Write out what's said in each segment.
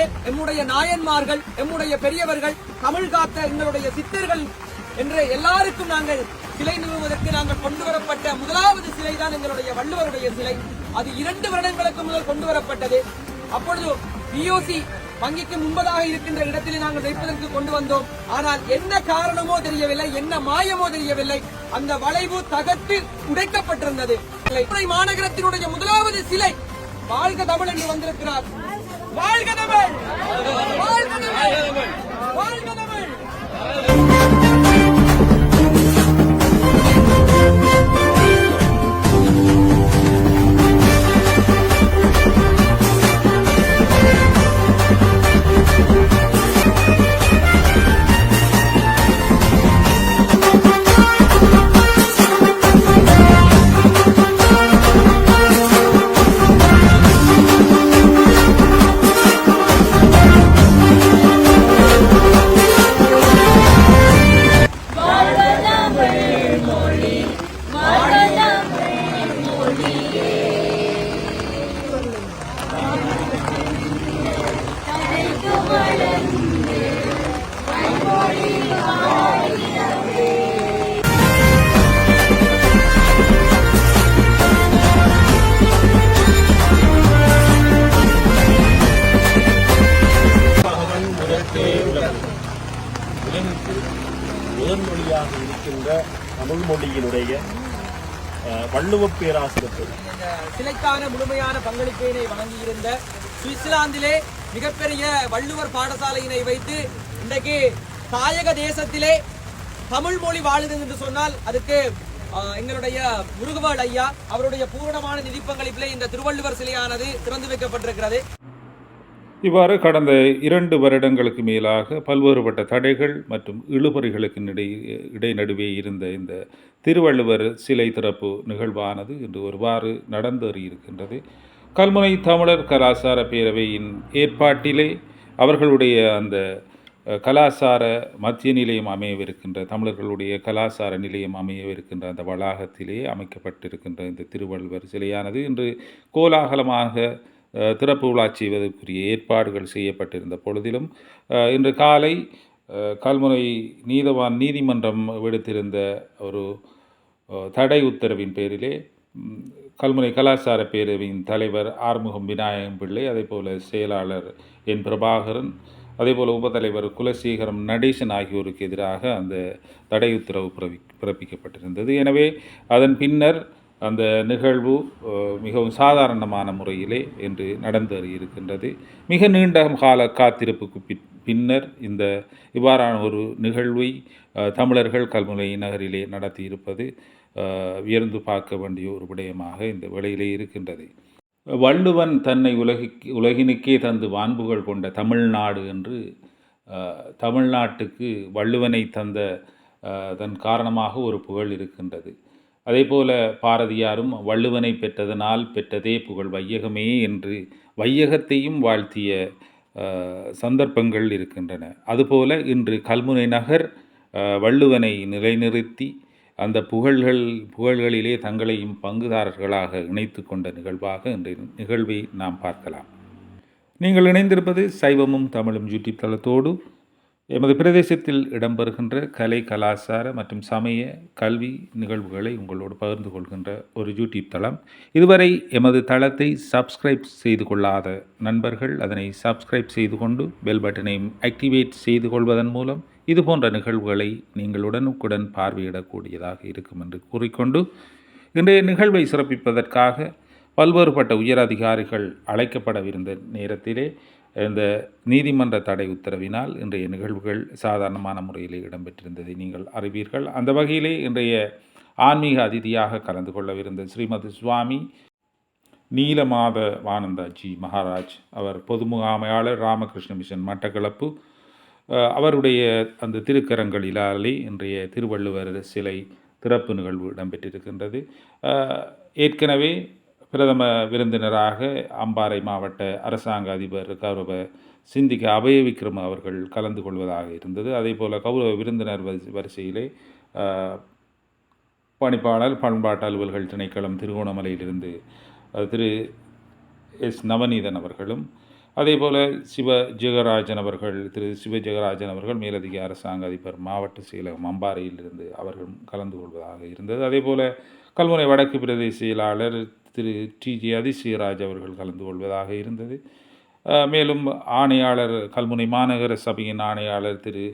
மாவட்டத்திலே எம்முடைய நாயன்மார்கள் எம்முடைய பெரியவர்கள் தமிழ் காத்த எங்களுடைய சித்தர்கள் என்று எல்லாருக்கும் நாங்கள் சிலை நிறுவுவதற்கு நாங்கள் கொண்டு வரப்பட்ட முதலாவது சிலை தான் எங்களுடைய வள்ளுவருடைய சிலை. அது இரண்டு வருடங்களுக்கு முதல் கொண்டு வரப்பட்டது. அப்பொழுது பிஓசி வங்கிக்கு முன்பதாக இருக்கின்ற இடத்திலே நாங்கள் வைப்பதற்கு கொண்டு வந்தோம். ஆனால் என்ன காரணமோ தெரியவில்லை என்ன மாயமோ தெரியவில்லை. அந்த வளைவு தகர்த்து உடைக்கப்பட்டிருந்தது. மாநகரத்தினுடைய முதலாவது சிலை வாழ்க தமிழ் என்று வந்திருக்கிறார். வாழ்க தமிழ் வாழ்க தமிழ் வாழ்க தமிழ் வள்ளுவ பேராசிரியர். சிலைக்கான முழுமையான பங்களிப்பினை வழங்கியிருந்த சுவிட்சர்லாந்திலே மிகப்பெரிய வள்ளுவர் பாடசாலையினை வைத்து இன்றைக்கு தாயக தேசத்திலே தமிழ் மொழி வாழுது என்று சொன்னால் அதுக்கு எங்களுடைய முருகவாள் ஐயா அவருடைய பூரணமான நிதி பங்களிப்பிலே இந்த திருவள்ளுவர் சிலையானது திறந்து வைக்கப்பட்டிருக்கிறது. இவ்வாறு கடந்த இரண்டு வருடங்களுக்கு மேலாக பல்வேறுபட்ட தடைகள் மற்றும் இழுபறிகளுக்கு இடை இடைநடுவே இருந்த இந்த திருவள்ளுவர் சிலை திறப்பு நிகழ்வானது இன்று ஒருவாறு நடந்தேறியிருக்கின்றது கல்முனை தமிழர் கலாசார பேரவையின் ஏற்பாட்டிலே அவர்களுடைய அந்த கலாசார மத்திய நிலையம் அமையவிருக்கின்ற தமிழர்களுடைய கலாசார நிலையம் அமையவிருக்கின்ற அந்த வளாகத்திலே அமைக்கப்பட்டிருக்கின்ற இந்த திருவள்ளுவர் சிலையானது இன்று கோலாகலமாக திறப்பு விழா செய்வதற்குரிய ஏற்பாடுகள் செய்யப்பட்டிருந்த பொழுதிலும் இன்று காலை கல்முனை நீதவான் நீதிமன்றம் விடுத்திருந்த ஒரு தடை உத்தரவின் பேரிலே கல்முனை கலாச்சார பேரவையின் தலைவர் ஆறுமுகம் விநாயகம் பிள்ளை அதேபோல செயலாளர் என் பிரபாகரன் அதேபோல் உபத்தலைவர் குலசேகரம் நடேசன் ஆகியோருக்கு எதிராக அந்த தடை உத்தரவு பிறப்பி பிறப்பிக்கப்பட்டிருந்தது. எனவே அதன் பின்னர் அந்த நிகழ்வு மிகவும் சாதாரணமான முறையிலே இன்று நடந்து இருக்கின்றது மிக நீண்ட கால காத்திருப்புக்கு பின் பின்னர் இந்த இவ்வாறான ஒரு நிகழ்வை தமிழர்கள் கல்முனை நகரிலே நடத்தியிருப்பது உயர்ந்து பார்க்க வேண்டிய ஒரு விடயமாக இந்த வேளையிலே இருக்கின்றது. வள்ளுவன் தன்னை உலகிக்கு உலகினுக்கே தந்து வான்புகள் கொண்ட தமிழ்நாடு என்று தமிழ்நாட்டுக்கு வள்ளுவனை தந்த தன் காரணமாக ஒரு புகழ் இருக்கின்றது. அதேபோல பாரதியாரும் வள்ளுவனை பெற்றதனால் பெற்றதே புகழ் வையகமே என்று வையகத்தையும் வாழ்த்திய சந்தர்ப்பங்கள் இருக்கின்றன. அதுபோல இன்று கல்முனை நகர் வள்ளுவனை நிலைநிறுத்தி அந்த புகழ்கள் புகழ்களிலே தங்களையும் பங்குதாரர்களாக இணைத்து கொண்ட நிகழ்வாக இன்று நிகழ்வை நாம் பார்க்கலாம். நீங்கள் இணைந்திருப்பது சைவமும் தமிழும் யூடியூப் தளத்தோடு எமது பிரதேசத்தில் இடம்பெறுகின்ற கலை கலாச்சார மற்றும் சமய கல்வி நிகழ்வுகளை உங்களோடு பகிர்ந்து கொள்கின்ற ஒரு யூடியூப் தளம். இதுவரை எமது தளத்தை சப்ஸ்கிரைப் செய்து கொள்ளாத நண்பர்கள் அதனை சப்ஸ்கிரைப் செய்து கொண்டு பெல் பட்டனையும் ஆக்டிவேட் செய்து கொள்வதன் மூலம் இதுபோன்ற நிகழ்வுகளை நீங்கள் உடனுக்குடன் பார்வையிடக்கூடியதாக இருக்கும் என்று கூறிக்கொண்டு இன்றைய நிகழ்வை சிறப்பிப்பதற்காக பல்வேறுபட்ட உயரதிகாரிகள் அழைக்கப்படவிருந்த நேரத்திலே இந்த நீதிமன்ற தடை உத்தரவினால் இன்றைய நிகழ்வுகள் சாதாரணமான முறையிலே இடம்பெற்றிருந்ததை நீங்கள் அறிவீர்கள். அந்த வகையிலே இன்றைய ஆன்மீக அதிதியாக கலந்து கொள்ளவிருந்த ஸ்ரீமதி சுவாமி நீலமாத வானந்தாஜி மகாராஜ் அவர் பொது முகாமையாளர் ராமகிருஷ்ண மிஷன் மட்டக்களப்பு. அவருடைய அந்த திருக்கரங்களிலாலே இன்றைய திருவள்ளுவர் சிலை திறப்பு நிகழ்வு இடம்பெற்றிருக்கின்றது. ஏற்கனவே பிரதம விருந்தினராக அம்பாறை மாவட்ட அரசாங்க அதிபர் கௌரவ சிந்திக்க அபய விக்ரம் அவர்கள் கலந்து கொள்வதாக இருந்தது. அதே போல் கௌரவ விருந்தினர் வரிசை- வரிசையிலே பணிப்பாளர் பண்பாட்டு அலுவல்கள் திணைக்களம் திருகோணமலையிலிருந்து திரு எஸ். நவநீதன் அவர்களும் அதே போல் சிவ ஜெகராஜன் அவர்கள் திரு சிவ ஜெகராஜன் அவர்கள் மேலதிக அரசாங்க அதிபர் மாவட்ட செயலகம் அம்பாறையிலிருந்து அவர்களும் கலந்து கொள்வதாக இருந்தது. அதே போல் கல்முனை வடக்கு பிரதேச செயலாளர் திரு டி. ஜி. அதிசயராஜ் அவர்கள் கலந்து கொள்வதாக இருந்தது. மேலும் ஆணையாளர் கல்முனை மாநகர சபையின் ஆணையாளர் திரு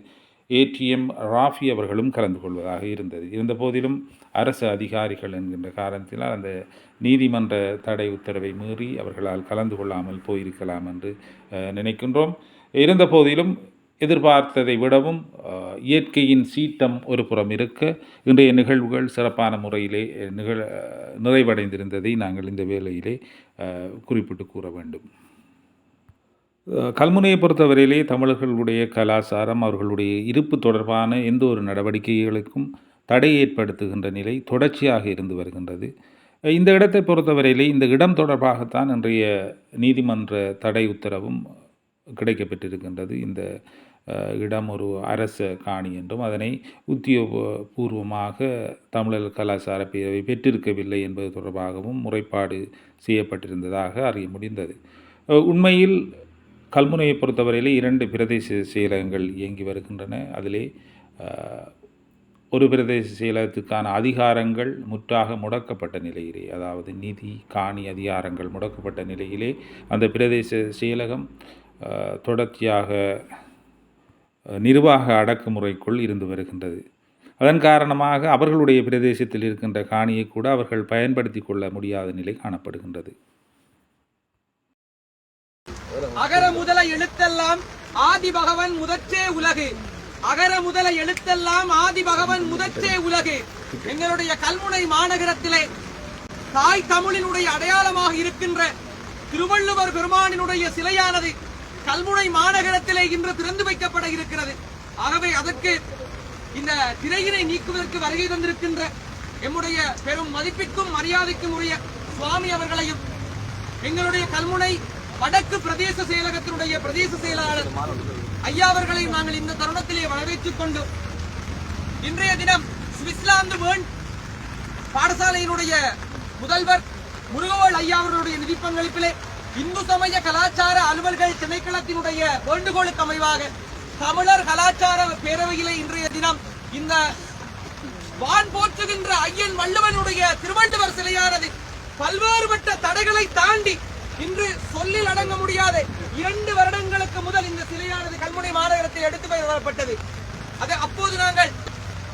ஏடிஎம் ராஃபி அவர்களும் கலந்து கொள்வதாக இருந்தது. இருந்த போதிலும் அரசு அதிகாரிகள் என்கின்ற காரணத்தினால் அந்த நீதிமன்ற தடை உத்தரவை மீறி அவர்களால் கலந்து கொள்ளாமல் போயிருக்கலாம் என்று நினைக்கின்றோம். இருந்த போதிலும் எதிர்பார்த்ததை விடவும் இயற்கையின் சீற்றம் ஒரு புறம் இருக்க. இன்றைய நிகழ்வுகள் சிறப்பான முறையிலே நிகழ நிறைவடைந்திருந்ததை நாங்கள் இந்த வேளையிலே குறிப்பிட்டு கூற வேண்டும். கல்முனையை பொறுத்தவரையிலே தமிழர்களுடைய கலாச்சாரம் அவர்களுடைய இருப்பு தொடர்பான எந்த ஒரு நடவடிக்கைகளுக்கும் தடை ஏற்படுத்துகின்ற நிலை தொடர்ச்சியாக இருந்து வருகின்றது. இந்த இடத்தை பொறுத்தவரையிலே இந்த இடம் தொடர்பாகத்தான் இன்றைய நீதிமன்ற தடை உத்தரவும் கிடைக்கப்பெற்றிருக்கின்றது. இந்த இடம் ஒரு அரச காணி என்றும் அதனை உத்தியோகபூர்வமாக தமிழர் கலாச்சார பேரவை பெற்றிருக்கவில்லை என்பது தொடர்பாகவும் முறைப்பாடு செய்யப்பட்டிருந்ததாக அறிய முடிந்தது. உண்மையில் கல்முனையை பொறுத்தவரையிலே இரண்டு பிரதேச செயலகங்கள் இயங்கி வருகின்றன. அதிலே ஒரு பிரதேச செயலகத்துக்கான அதிகாரங்கள் முற்றாக முடக்கப்பட்ட நிலையிலே அதாவது நிதி காணி அதிகாரங்கள் முடக்கப்பட்ட நிலையிலே அந்த பிரதேச செயலகம் தொடர்ச்சியாக நிர்வாக அடக்குமுறைக்குள் இருந்து வருகின்றது. அதன் காரணமாக அவர்களுடைய பிரதேசத்தில் இருக்கின்ற காணியை கூட அவர்கள் பயன்படுத்தி கொள்ள முடியாத நிலை காணப்படுகின்றது. அகர முதல எழுத்தெல்லாம் ஆதி பகவன் முதற்றே உலகு. அகர முதல எழுத்தெல்லாம் ஆதி பகவன் முதற்றே உலகு. எங்களுடைய கல்முனை மாநகரத்திலே தாய் தமிழினுடைய அடையாளமாக இருக்கின்ற திருவள்ளுவர் பெருமானினுடைய சிலையானது கல்முனை மாநகரத்திலே இன்று திறந்து வைக்கப்பட இருக்கிறது. ஆகவே அதற்கு இந்த திரையினை நீக்குவதற்கு வருகை தந்திருக்கின்ற எம்முடைய பெரும் மதிப்பிற்கும் மரியாதைக்கும் உரிய சுவாமி அவர்களையும் எங்களுடைய கல்முனை வடக்கு பிரதேச செயலகத்தினுடைய பிரதேச செயலாளர் ஐயா அவர்களை நாங்கள் இந்த தருணத்திலே வரவேற்றுக் கொண்டு இன்றைய தினம் சுவிட்சர்லாந்து வேர்ல்ட் பாடசாலையினுடைய முதல்வர் முருகவேல் ஐயா அவர்களுடைய நிதி பங்களிப்பிலே இந்து சமய கலாச்சார அலுவல்கள் திணைக்களத்தினுடைய வேண்டுகோளுக்கு அமைவாக தமிழர் கலாச்சார பேரவையிலே இன்றைய தினம் இந்த வான் போற்றுகின்ற ஐயன் வள்ளுவனுடைய திருவள்ளுவர் சிலையானது பல்வேறுபட்ட தடைகளை தாண்டி இன்று சொல்லில் அடங்க முடியாத இரண்டு வருடங்களுக்கு முதல் இந்த சிலையானது கல்முனை மாநகரத்தில் எடுத்து வரப்பட்டது அது அப்போது நாங்கள்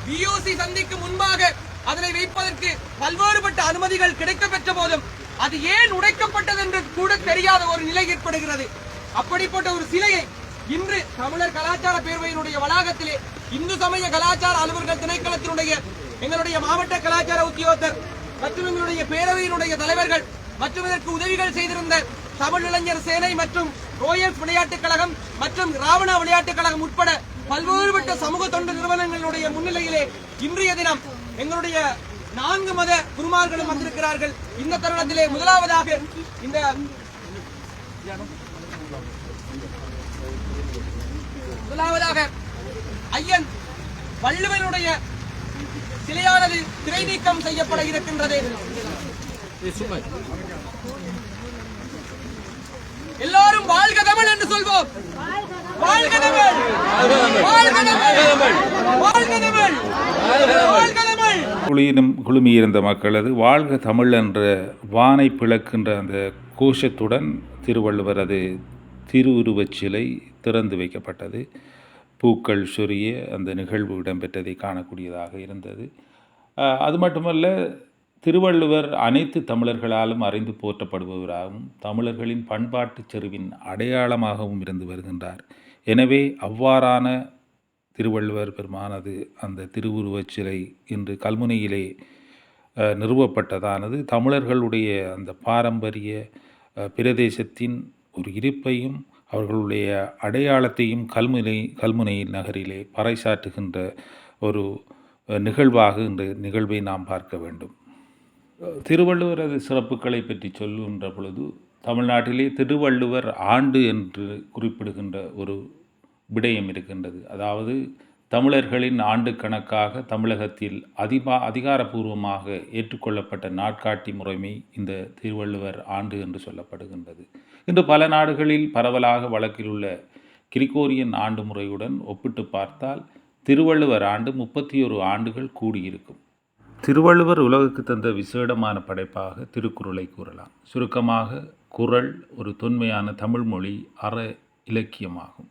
பிஓசி சந்திக்கு முன்பாக அதனை வைப்பதற்கு பல்வேறுபட்ட அனுமதிகள் கிடைக்க பெற்ற போதும் அது ஏன் உடைக்கப்பட்டது என்று கூட தெரியாத ஒரு நிலை ஏற்படுகிறது. அப்படிப்பட்ட ஒரு சிலையை இன்று தமிழர் கலாச்சார பேரவையினுடைய வளாகத்திலே இந்து சமய கலாச்சார அலுவலர்கள் திணைக்களத்தினுடைய எங்களுடைய மாவட்ட கலாச்சார உத்தியோகத்தர் மற்றும் எங்களுடைய பேரவையினுடைய தலைவர்கள் மற்றும் இதற்கு உதவிகள் செய்திருந்த தமிழ் இளைஞர் சேனை மற்றும் ரோயல் விளையாட்டுக் கழகம் மற்றும் ராவணா விளையாட்டுக் கழகம் உட்பட பல்வேறுபட்ட சமூக தொண்டு நிறுவனங்களுடைய முன்னிலையிலே இன்றைய தினம் எங்களுடைய நான்கு மத குருமார்களும் வந்திருக்கிறார்கள். இந்த தருணத்திலே முதலாவதாக இந்த முதலாவதாக ஐயன் வள்ளுவனுடைய சிலையானது திரை நீக்கம் செய்யப்பட இருக்கின்றது. எல்லாரும் வாழ்க தமிழ் என்று சொல்வோம். வாழ்க தமிழ். வாழ்க தமிழ். வாழ்க தமிழ். வாழ்க தமிழ். குளியிலும் குழுமியிருந்த மக்களது வாழ்க தமிழ் என்ற வானை பிளக்கின்ற அந்த கோஷத்துடன் திருவள்ளுவரது திருவுருவச் சிலை திறந்து வைக்கப்பட்டது. பூக்கள் சொரிய அந்த நிகழ்வு இடம்பெற்றதை காணக்கூடியதாக இருந்தது. அது மட்டுமல்ல திருவள்ளுவர் அனைத்து தமிழர்களாலும் அறிந்து போற்றப்படுபவராகவும் தமிழர்களின் பண்பாட்டுச் செருவின் அடையாளமாகவும் இருந்து வருகின்றார். எனவே அவ்வாறான திருவள்ளுவர் பெருமானது அந்த திருவுருவச் சிலை இன்று கல்முனையிலே நிறுவப்பட்டதானது. தமிழர்களுடைய அந்த பாரம்பரிய பிரதேசத்தின் ஒரு இருப்பையும் அவர்களுடைய அடையாளத்தையும் கல்முனை கல்முனை நகரிலே பறைசாற்றுகின்ற ஒரு நிகழ்வாக இந்த நிகழ்வை நாம் பார்க்க வேண்டும். திருவள்ளுவரது சிறப்புகளை பற்றி சொல்லுகின்ற பொழுது தமிழ்நாட்டிலே திருவள்ளுவர் ஆண்டு என்று குறிப்பிடுகின்ற ஒரு விடயம் இருக்கின்றது. அதாவது தமிழர்களின் ஆண்டு கணக்காக தமிழகத்தில் அதிபா அதிகாரப்பூர்வமாக ஏற்றுக்கொள்ளப்பட்ட நாட்காட்டி முறைமை இந்த திருவள்ளுவர் ஆண்டு என்று சொல்லப்படுகின்றது. இன்று பல நாடுகளில் பரவலாக வழக்கில் உள்ள கிரிகோரியன் ஆண்டு முறையுடன் ஒப்பிட்டு பார்த்தால் திருவள்ளுவர் ஆண்டு முப்பத்தி ஒரு ஆண்டுகள் கூடியிருக்கும். திருவள்ளுவர் உலகுக்கு தந்த விசேடமான படைப்பாக திருக்குறளை கூறலாம். சுருக்கமாக குறள் ஒரு தொன்மையான தமிழ்மொழி அற இலக்கியமாகும்.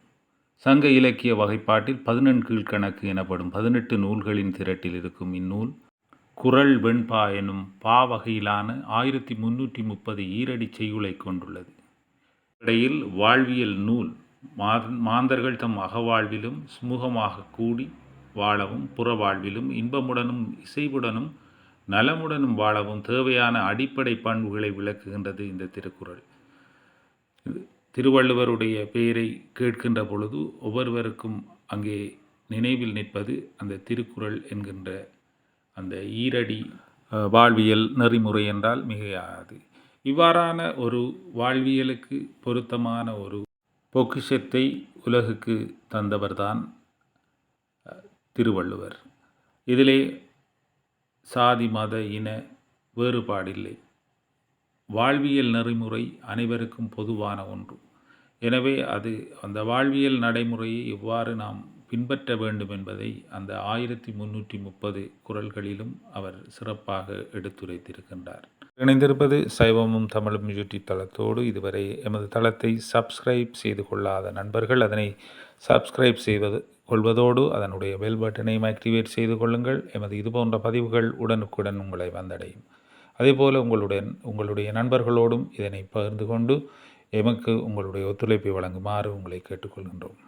சங்க இலக்கிய வகைப்பாட்டில் பதினெண்கீழ்கணக்கு எனப்படும் பதினெட்டு நூல்களின் திரட்டில் இருக்கும் இந்நூல் குறள் வெண்பா எனும் பா வகையிலான ஆயிரத்தி முன்னூற்றி முப்பது ஈரடி செய்யுளை கொண்டுள்ளது. இடையில் வாழ்வியல் நூல் மாந்தர்கள் தம் அகவாழ்விலும் சுமூகமாக கூடி வாழவும் புற வாழ்விலும் இன்பமுடனும் இசைவுடனும் நலமுடனும் வாழவும் தேவையான அடிப்படை பண்புகளை விளக்குகின்றது இந்த திருக்குறள். இது திருவள்ளுவருடைய பெயரை கேட்கின்ற பொழுது ஒவ்வொருவருக்கும் அங்கே நினைவில் நிற்பது அந்த திருக்குறள் என்கின்ற அந்த ஈரடி வாழ்வியல் நெறிமுறை என்றால் மிகையாது. இவ்வாறான ஒரு வாழ்வியலுக்கு பொருத்தமான ஒரு பொக்கிஷத்தை உலகுக்கு தந்தவர்தான் திருவள்ளுவர். இதிலே சாதி மத இன வேறுபாடில்லை. வாழ்வியல் நெறிமுறை அனைவருக்கும் பொதுவான ஒன்று. எனவே அது அந்த வாழ்வியல் நடைமுறையை எவ்வாறு நாம் பின்பற்ற வேண்டும் என்பதை அந்த ஆயிரத்தி முன்னூற்றி முப்பது குரல்களிலும் அவர் சிறப்பாக எடுத்துரைத்திருக்கின்றார். இணைந்திருப்பது சைவமும் தமிழும் யூடியூப் தளத்தோடு இதுவரை எமது தளத்தை சப்ஸ்கிரைப் செய்து கொள்ளாத நண்பர்கள் அதனை சப்ஸ்கிரைப் செய்வது கொள்வதோடு அதனுடைய பெல் பட்டனையும் ஆக்டிவேட் செய்து கொள்ளுங்கள். எமது இதுபோன்ற பதிவுகள் உடனுக்குடன் உங்களை வந்தடையும். அதேபோல் உங்களுடைய உங்களுடைய நண்பர்களோடும் இதனை பகிர்ந்து கொண்டு எமக்கு உங்களுடைய ஒத்துழைப்பை வழங்குமாறு உங்களை கேட்டுக்கொள்கின்றோம்.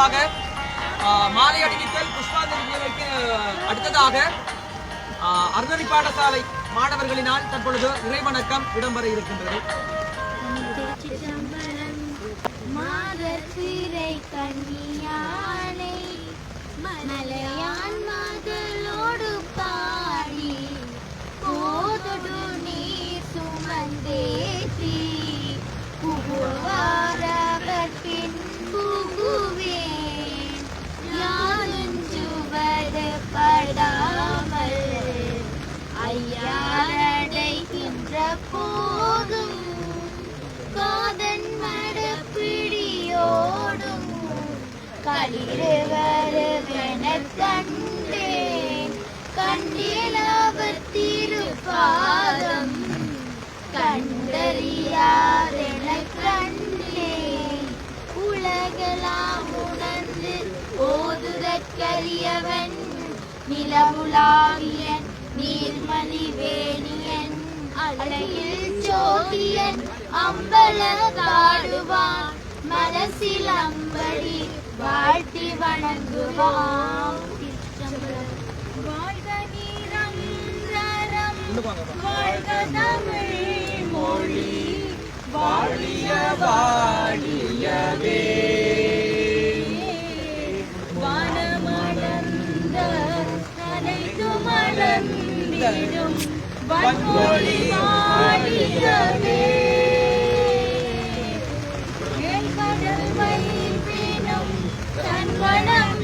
நிறைவாக மாலை அணிவித்தல் புஷ்பாஞ்சலி நிகழ்வுக்கு அடுத்ததாக ஆ, பாடசாலை மாணவர்களினால் தற்பொழுது இறைவணக்கம் இடம்பெற இருக்கின்றது. மலையா களிறு வருவெனக் கண்டேன் கண்டிலவர் திருப்பாதம் கண்டறியாரெனக் கண்டேன் உலகலாம் உணர்ந்து ஓதுதற்கரியவன் நிலவுலாவியன் நீர்மலி வேணியன் அலையில் சோதியன் அம்பலதாடுவான் மனசில் அம்படி வாழ்த்தி வணங்குவோம். வாழ்க நீரந்தரம், வாழ்க தமிழ் மொழி. வாழிய வாழியவே. வானமளந்த அனைத்து மலர்ந்திடும். வன்மொழி வாழியவே. தன் மனம்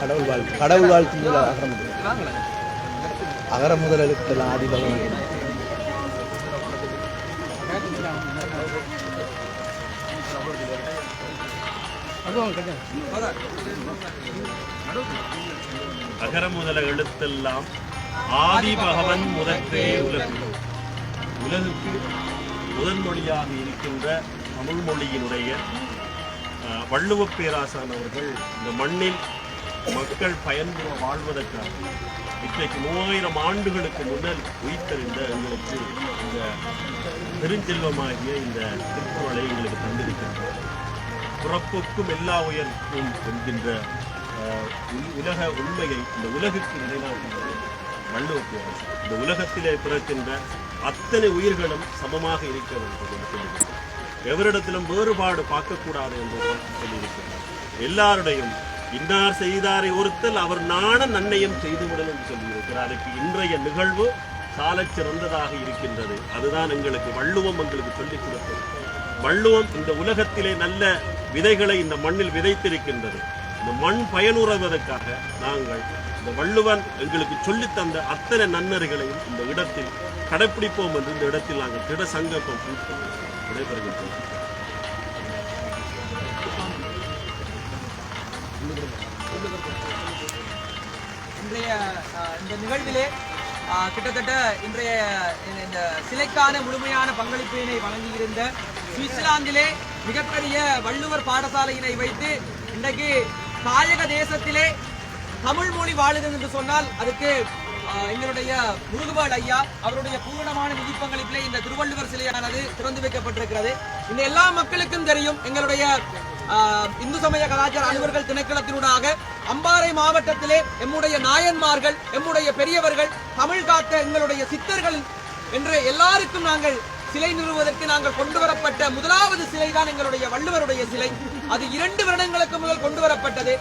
கடவுள் வாழ்த்து கடவுள் வாழ்த்து முதல் அகர முதல். அகர முதல் எழுத்தெல்லாம் ஆதி பகவான். அகர முதல எழுத்தெல்லாம் ஆதி பகவன் முதற்றே உலகு. உலகுக்கு முதன்மொழியாக இருக்கின்ற தமிழ் மொழியினுடைய வள்ளுவ வள்ளுவப் பேராசான் அவர்கள் இந்த மண்ணில் மக்கள் பயன்பெற வாழ்வதற்காக இன்றைக்கு மூவாயிரம் ஆண்டுகளுக்கு முன்னர் உயிர்த்தறிந்த எங்களுக்கு இந்த பெருஞ்செல்வமாகிய இந்த திருக்குறளை எங்களுக்கு தந்திருக்கின்றார் பிறப்புக்கும் எல்லா உயர்க்கும் என்கின்ற உலக உண்மையை இந்த உலகுக்கு நிலைநாட்டுகிறது வள்ளுவ பேரரசு இந்த உலகத்திலே பிறக்கின்ற அத்தனை உயிர்களும் சமமாக இருக்க வேண்டும் என்று சொல்லியிருக்கிறார். எவரிடத்திலும் வேறுபாடு பார்க்கக்கூடாது என்று சொல்லியிருக்கிறார். எல்லாருடையும் இன்னார் செய்தாரை ஒருத்தல் அவர் நாண நன்மையும் செய்துவிடும் என்று சொல்லியிருக்கிறார். அதுக்கு இன்றைய நிகழ்வு சாலச் சிறந்ததாக இருக்கின்றது. அதுதான் எங்களுக்கு வள்ளுவம் எங்களுக்கு சொல்லிக் கொடுத்தது. வள்ளுவம் இந்த உலகத்திலே நல்ல விதைகளை இந்த மண்ணில் விதைத்திருக்கின்றது. இந்த மண் பயனுறுவதற்காக நாங்கள் இந்த வள்ளுவன் எங்களுக்கு சொல்லித் தந்த அத்தனை நன்னறிகளையும் இந்த இடத்தில் கடைப்பிடிப்போம் என்று இந்த இடத்தில் நாங்கள் திட சங்கல்பம் நடைபெறுகின்றோம் இன்றைய இந்த நிகழ்விலே கிட்டத்தட்ட இன்றைய இந்த சிலைக்கான முழுமையான பங்களிப்பினை வழங்கியிருந்த சுவிட்சர்லாந்திலே மிகப்பெரிய வள்ளுவர் பாடசாலையினை வைத்து இன்றைக்கு தாயக தேசத்திலே தமிழ் மொழி வாழுது என்று சொன்னால் அதுக்கு எங்களுடைய முருகுபால் ஐயா அவருடைய பூரணமான நிதி பங்களிப்பிலே இந்த திருவள்ளுவர் சிலையானது திறந்து வைக்கப்பட்டிருக்கிறது. இந்த எல்லா மக்களுக்கும் தெரியும் எங்களுடைய ஆஹ், இந்து சமய கலாச்சார அலுவலர்கள் திணைக்களத்தினூடாக அம்பாறை மாவட்டத்திலே எம்முடைய நாயன்மார்கள் எம்முடைய பெரியவர்கள் தமிழ் காத்த எங்களுடைய சித்தர்கள் என்று எல்லாருக்கும் நாங்கள் சிலை நிறுவுவதற்கு நாங்கள் கொண்டு வரப்பட்ட முதலாவது சிலை தான் எங்களுடைய வள்ளுவருடைய சிலை. அது இரண்டு வருடங்களுக்கு முதல் கொண்டு வரப்பட்டது.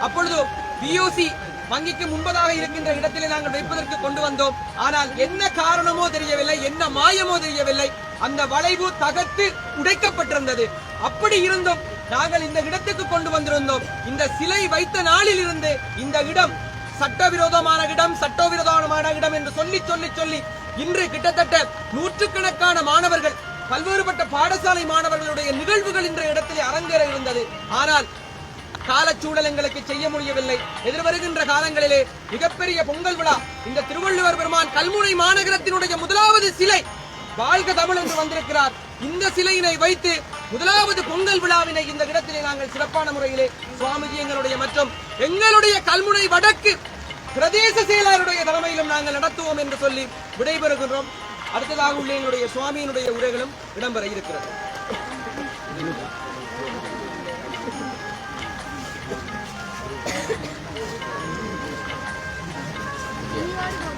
அப்பொழுது பியூசி வங்கிக்கு முன்பதாக இருக்கின்ற இடத்திலே நாங்கள் வைப்பதற்கு கொண்டு வந்தோம். ஆனால் என்ன காரணமோ தெரியவில்லை என்ன மாயமோ தெரியவில்லை. அந்த வளைவு தகர்த்து உடைக்கப்பட்டிருந்தது. அப்படி இருந்தும் நாங்கள் இந்த இடத்துக்கு கொண்டு வந்திருந்தோம். இந்த சிலை வைத்த நாளில் இருந்து இந்த இடம் சட்டவிரோதமான இடம் சட்டவிரோதமான இடம் என்று சொல்லி சொல்லி சொல்லி இன்று கிட்டத்தட்ட நூற்றுக்கணக்கான மாணவர்கள் பல்வேறுபட்ட பாடசாலை மாணவர்களுடைய நிகழ்வுகள் இன்றைய இடத்திலே அரங்கேற இருந்தது. ஆனால் காலச்சூழல் எங்களுக்கு செய்ய முடியவில்லை. எதிர்வருகின்ற காலங்களிலே மிகப்பெரிய பொங்கல் விழா. இந்த திருவள்ளுவர் பெருமான் கல்முனை மாநகரத்தினுடைய முதலாவது சிலை வாழ்க தமிழ் என்று வந்திருக்கிறார். இந்த சிலையினை வைத்து முதலாவது பொங்கல் விழாவினை இந்த இடத்திலே நாங்கள் சிறப்பான முறையிலே சுவாமிஜி எங்களுடைய மற்றும் எங்களுடைய கல்முனை வடக்கு பிரதேச செயலாளருடைய தலைமையிலும் நாங்கள் நடத்துவோம் என்று சொல்லி விடைபெறுகின்றோம். அடுத்ததாக உள்ள எங்களுடைய சுவாமியினுடைய உரைகளும் இடம்பெற இருக்கிறது. Hadi bakalım.